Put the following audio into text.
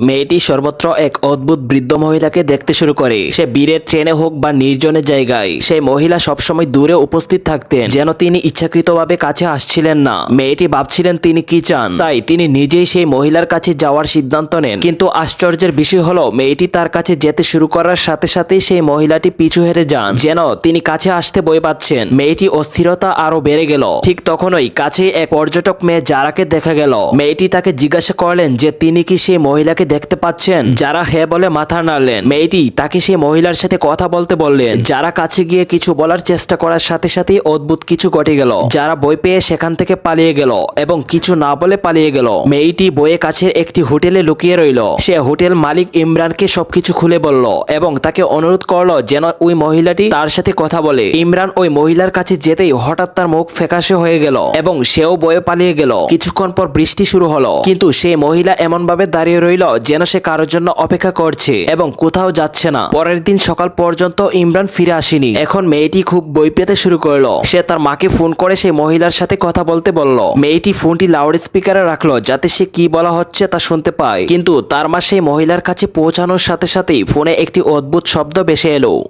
মেয়েটি সর্বত্র এক অদ্ভুত বৃদ্ধ মহিলাকে দেখতে শুরু করে। সে বীরের ট্রেনে হোক বা নির্জনের জায়গায়, সেই মহিলা সবসময় দূরে উপস্থিত থাকতেন, যেন তিনি ইচ্ছাকৃতভাবে কাছে আসছিলেন না। মেয়েটি ভাবছিলেন তিনি কি চান। তাই তিনি নিজেই সেই মহিলার কাছে যাওয়ার সিদ্ধান্ত নেন। কিন্তু আশ্চর্যের বিষয় হলো, মেয়েটি তার কাছে যেতে শুরু করার সাথে সাথেই সেই মহিলাটি পিছু হেরে যান, যেন তিনি কাছে আসতে বই পাচ্ছেন। মেয়েটি অস্থিরতা আরও বেড়ে গেল। ঠিক তখনই কাছে এক পর্যটক মেয়ে যারাকে দেখা গেল। মেয়েটি তাকে জিজ্ঞাসা করলেন যে, তিনি কি সেই মহিলাকে দেখতে পাচ্ছেন? যারা হ্যাঁ বলে মাথা নাড়লেন। মেয়েটি তাকে সেই মহিলার সাথে কথা বলতে বললেন। যারা কাছে গিয়ে কিছু বলার চেষ্টা করার সাথে সাথেই অদ্ভুত কিছু ঘটে গেল। যারা বই পেয়ে সেখান থেকে পালিয়ে গেল এবং কিছু না বলে পালিয়ে গেল। মেয়েটি বইয়ে কাছের একটি হোটেলে লুকিয়ে রইল। সে হোটেল মালিক ইমরানকে সবকিছু খুলে বলল এবং তাকে অনুরোধ করল যেন ওই মহিলাটি তার সাথে কথা বলে। ইমরান ওই মহিলার কাছে যেতেই হঠাৎ তার মুখ ফ্যাকাশে হয়ে গেল এবং সেও বয়ে পালিয়ে গেল। কিছুক্ষণ পর বৃষ্টি শুরু হলো। কিন্তু সেই মহিলা এমন ভাবে দাঁড়িয়ে রইল যেন সে কারোর জন্য অপেক্ষা করছে এবং কোথাও যাচ্ছে না। পরের দিন সকাল পর্যন্ত ইমরান ফিরে আসেনি। এখন মেয়েটি খুব বই পেতে শুরু করল। সে তার মাকে ফোন করে সেই মহিলার সাথে কথা বলতে বলল। মেয়েটি ফোনটি লাউড স্পিকারে রাখল যাতে সে কি বলা হচ্ছে তা শুনতে পায়। কিন্তু তার মা সেই মহিলার কাছে পৌঁছানোর সাথে সাথেই ফোনে একটি অদ্ভুত শব্দ বেসে এলো।